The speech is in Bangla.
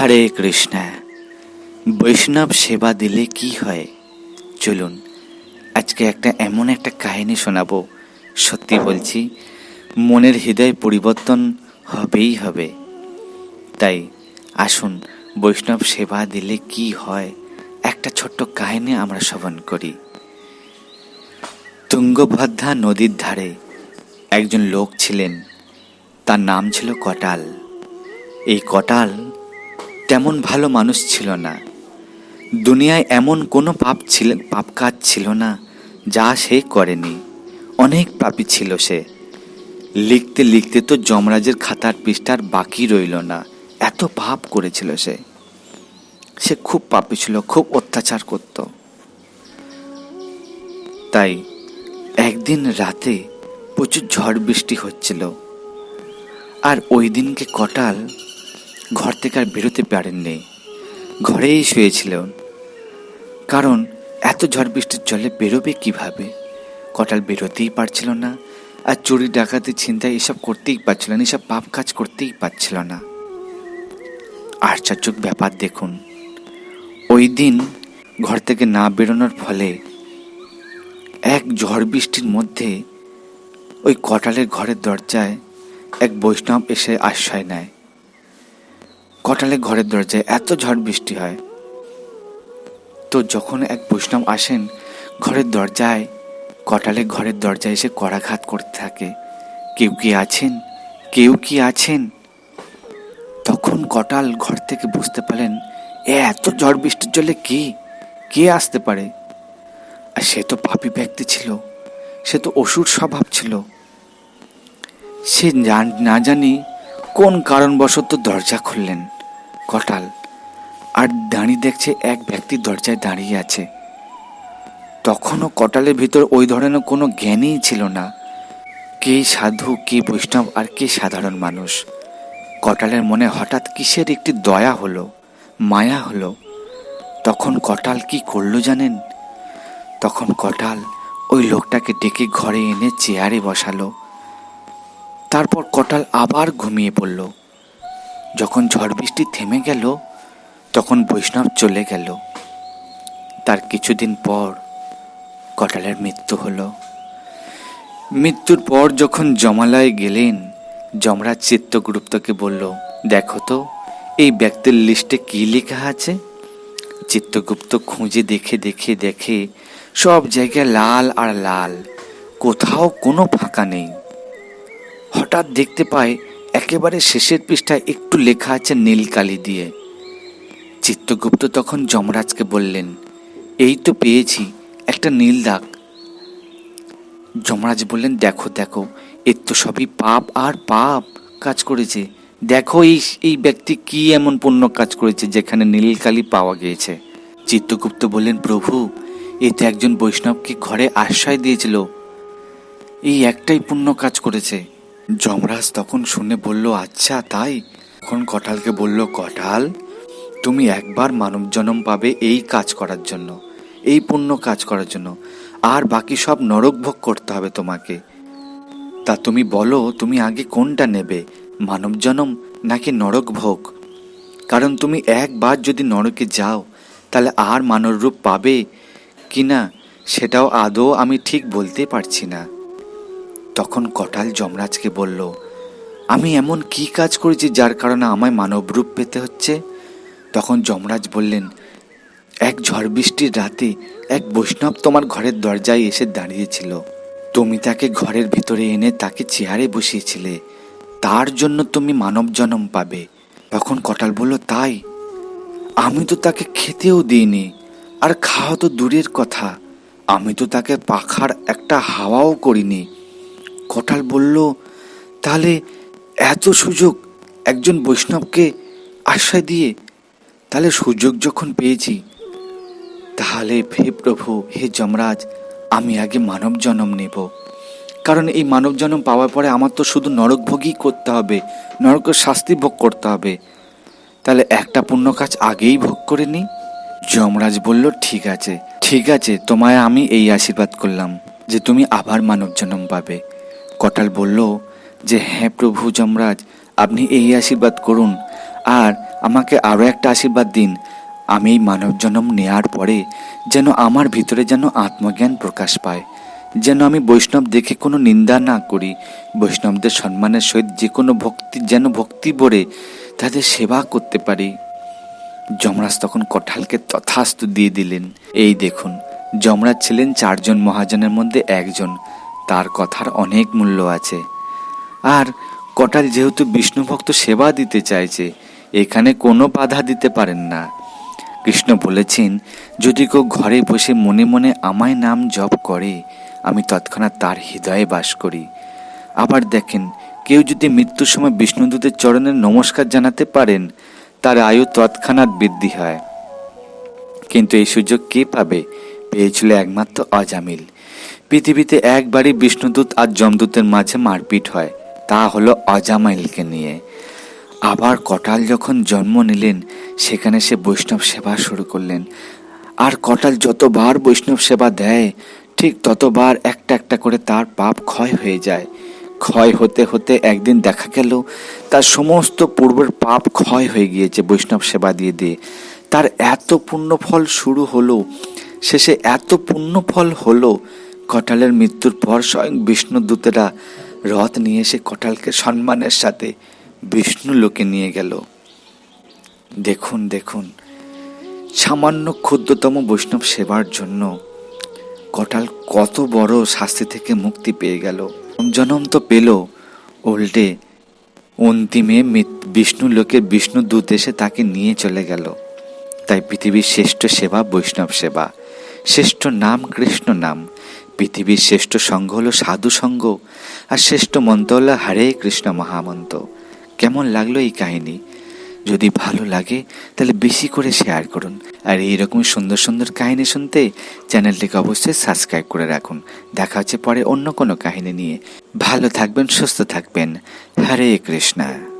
হরে কৃষ্ণ। বৈষ্ণব সেবা দিলে কি হয়? চলুন, আজকে একটা এমন একটা কাহিনী শোনাবো। সত্যি বলছি, মনের হৃদয় পরিবর্তন হবেই হবে। তাই আসুন, বৈষ্ণব সেবা দিলে কি হয়? একটা ছোট্ট কাহিনী আমরা শ্রবণ করি। তুঙ্গভদ্রা নদীর ধারে একজন লোক ছিলেন। তার নাম ছিল কটাল। এই কটাল তেমন ভালো মানুষ ছিল না। দুনিয়ায় এমন কোনো পাপ ছিল, পাপ কাজ ছিল না, যা সে করেনি। অনেক পাপী ছিল সে। লিখতে লিখতে তো যমরাজের খাতার পৃষ্ঠার বাকি রইল না। এত পাপ করেছিল সে। সে খুব পাপী ছিল, খুব অত্যাচার করত। তাই একদিন রাতে প্রচুর ঝড় বৃষ্টি হচ্ছিল। আর ওই দিনকে কটাল ঘর থেকে আর বেরোতে পারেননি। ঘরেই শুয়েছিলেন। কারণ এত ঝড় বৃষ্টির জলে বেরোবে কীভাবে? কটাল বেরোতেই পারছিল না, আর চুরি, ডাকাতি, ছিনতাই এসব করতেই পারছিল না, এসব পাপ কাজ করতেই পারছিল না। আশ্চর্য ব্যাপার দেখুন, ওই দিন ঘর থেকে না বেরোনোর ফলে এক ঝড় বৃষ্টির মধ্যে ওই কটালের ঘরের দরজায় এক বৈষ্ণব এসে আশ্রয় নেয়। কটালে ঘরের দরজায় এত ঝড় বৃষ্টি হয়। তো যখন এক বৈষ্ণব আসেন ঘরের দরজায় কটালে ঘরের দরজায় এসে করাঘাত করতে থাকে। কেউ কি আছেন? কেউ কি আছেন? তখন কটাল ঘর থেকে বুঝতে পারলেন, এ, এত ঝড় বৃষ্টির জলে কি? কে আসতে পারে? আর সে তো পাপি ব্যক্তি ছিল, সে তো অসুর স্বভাব ছিল। সে না জানি কোন কারণবশত দরজা খুললেন। কটাল। আর দাঁড়িয়ে দেখছে এক ব্যক্তি দরজায় দাঁড়িয়ে আছে। তখনও কটালের ভিতর ওই ধরনের কোনো জ্ঞানই ছিল না। কে সাধু, কে বৈষ্ণব, আর কে সাধারণ মানুষ। কটালের মনে হঠাৎ কিসের একটি দয়া হলো, মায়া হলো। তখন কটাল কি করল জানেন? তখন কটাল ওই লোকটাকে ডেকে ঘরে এনে চেয়ারে বসালো। তারপর কটাল আবার ঘুমিয়ে পড়ল। যখন ঝড় বৃষ্টি থেমে গেল, তখন বৈষ্ণব চলে গেল। তার কিছুদিন পর কটালের মৃত্যু হলো। মৃত্যুর পর যখন জমালয়ে গেলেন, যমরাজ চিত্তগুপ্তকে বলল, দেখো তো, এই ব্যক্তির লিস্টে কি লেখা আছে? চিত্তগুপ্ত খুঁজে দেখে দেখে দেখে সব জায়গায় লাল আর লাল, কোথাও কোনো ফাঁকা নেই। হঠাৎ দেখতে পায় একেবারে শেষের পৃষ্ঠায় একটু লেখা আছে নীল কালি দিয়ে। চিত্তগুপ্ত তখন যমরাজকে বললেন, এই তো পেয়েছি, একটা নীল দাগ। যমরাজ বললেন, দেখো দেখো এর তো সবই পাপ আর পাপ কাজ করেছে। দেখো, এই এই ব্যক্তি কি এমন পুণ্য কাজ করেছে যেখানে নীল কালি পাওয়া গিয়েছে? চিত্তগুপ্ত বললেন, প্রভু, এ তো একজন বৈষ্ণবকে ঘরে আশ্রয় দিয়েছিল। এই একটাই পুণ্য কাজ করেছে। যমরাজ তখন শুনে বলল আচ্ছা তাই? তখন কঠালকে বলল, কঠাল, তুমি একবার মানব জন্ম পাবে এই কাজ করার জন্য, এই পুণ্য কাজ করার জন্য, আর বাকি সব নরক ভোগ করতে হবে তোমাকে। তা তুমি বলো, তুমি আগে কোনটা নেবে মানব জন্ম নাকি নরক ভোগ? কারণ তুমি একবার যদি নরকে যাও, তাহলে আর মানব রূপ পাবে কি না, সেটাও আদৌ আমি ঠিক বলতে পারছি না। তখন কটাল যমরাজকে বলল, আমি এমন কি কাজ করেছি যার কারণে আমায় মানব রূপ পেতে হচ্ছে? তখন যমরাজ বললেন, এক ঝড় বৃষ্টির রাতে এক বৈষ্ণব তোমার ঘরের দরজায় এসে দাঁড়িয়েছিল। তুমি তাকে ঘরের ভিতরে এনে তাকে চেয়ারে বসিয়েছিলে। তার জন্য তুমি মানব জন্ম পাবে। তখন কটাল বলল, তাই? আমি তো তাকে খেতেও দিইনি। আর খাওয়া তো দূরের কথা। আমি তো তাকে পাখার একটা হাওয়াও করিনি। কটাল বলল, তাহলে এত সুযোগ একজন বৈষ্ণবকে আশ্রয় দিয়ে, তাহলে সুযোগ যখন পেয়েছি, তাহলে হে প্রভু, হে যমরাজ, আমি আগে মানব জন্ম নেব। কারণ এই মানব জন্ম পাওয়ার পরে আমার তো শুধু নরকভোগই করতে হবে, নরকের শাস্তি ভোগ করতে হবে। তাহলে একটা পুণ্য কাজ আগেই ভোগ করে নিই? যমরাজ বলল, ঠিক আছে ঠিক আছে, তোমায় আমি এই আশীর্বাদ করলাম যে তুমি আবার মানব জন্ম পাবে। কটাল বলল, যে হ্যাঁ প্রভু যমরাজ, আপনি এই আশীর্বাদ করুন। আর আমাকে আরও একটা আশীর্বাদ দিন। আমি এই মানব জন্ম নেয়ার পরে যেন আমার ভিতরে যেন আত্মজ্ঞান প্রকাশ পায়। যেন আমি বৈষ্ণব দেখে কোনো নিন্দা না করি। বৈষ্ণবদের সম্মানের সহিত যে কোনো ভক্তি, যেন ভক্তি ভরে তাদের সেবা করতে পারি। যমরাজ তখন কঠালকে তথাস্তু দিয়ে দিলেন। এই দেখুন, যমরাজ ছিলেন চারজন মহাজনের মধ্যে একজন। তার কথার অনেক মূল্য আছে। আর কটাল যেহেতু বিষ্ণুভক্ত সেবা দিতে চাইছে, এখানে কোনো বাধা দিতে পারেন না। কৃষ্ণ বলেছেন, যদি কেউ ঘরে বসে মনে মনে আমায় নাম জপ করে, আমি তৎক্ষণাৎ তার হৃদয়ে বাস করি। আবার দেখেন, কেউ যদি মৃত্যুর সময় বিষ্ণুদূতের চরণে নমস্কার জানাতে পারেন, তার আয়ু তৎক্ষণাৎ বৃদ্ধি হয়। কিন্তু এই সুযোগ কে পাবে? পেয়েছিল একমাত্র অজামিল। পৃথিবীতে একবারই বিষ্ণুদূত আর যমদূতের মাঝে মারপিট হয়। তা হলো অজামাইলকে নিয়ে। আবার কটাল যখন জন্ম নিলেন, সেখানে সে বৈষ্ণব সেবা শুরু করলেন। আর কটাল যতবার বৈষ্ণব সেবা দেয়, ঠিক ততবার একটা একটা করে তার পাপ ক্ষয় হয়ে যায়। ক্ষয় হতে হতে একদিন দেখা গেল, তার সমস্ত পূর্বের পাপ ক্ষয় হয়ে গিয়েছে বৈষ্ণব সেবা দিয়ে দিয়ে। তার এত পুণ্যফল শুরু হলো, শেষে এত পুণ্যফল হলো কটালের মৃত্যুর পর স্বয়ং বিষ্ণু দূতেরা রথ নিয়ে এসে কটালকে সম্মানের সাথে বিষ্ণু লোকে নিয়ে গেল। দেখুন দেখুন, সামান্য ক্ষুদ্রতম বৈষ্ণব সেবার জন্য কটাল কত বড় শাস্তি থেকে মুক্তি পেয়ে গেল। জনম তো পেল, উল্টে অন্তিমে বিষ্ণু লোকের বিষ্ণু দূত এসে তাকে নিয়ে চলে গেল। তাই পৃথিবীর শ্রেষ্ঠ সেবা বৈষ্ণব সেবা। শ্রেষ্ঠ নাম কৃষ্ণ নাম। পৃথিবীর শ্রেষ্ঠ সঙ্গ হলো সাধু সঙ্গ, আর শ্রেষ্ঠ মন্ত্র হলো হরে কৃষ্ণ মহামন্ত্র। কেমন লাগল এই কাহিনী? যদি ভালো লাগে, তাহলে বেশি করে শেয়ার করুন। আর এইরকম সুন্দর সুন্দর কাহিনী শুনতে চ্যানেলটিকে অবশ্যই সাবস্ক্রাইব করে রাখুন। দেখা হচ্ছে পরে অন্য কোনো কাহিনী নিয়ে। ভালো থাকবেন, সুস্থ থাকবেন। হরে কৃষ্ণা।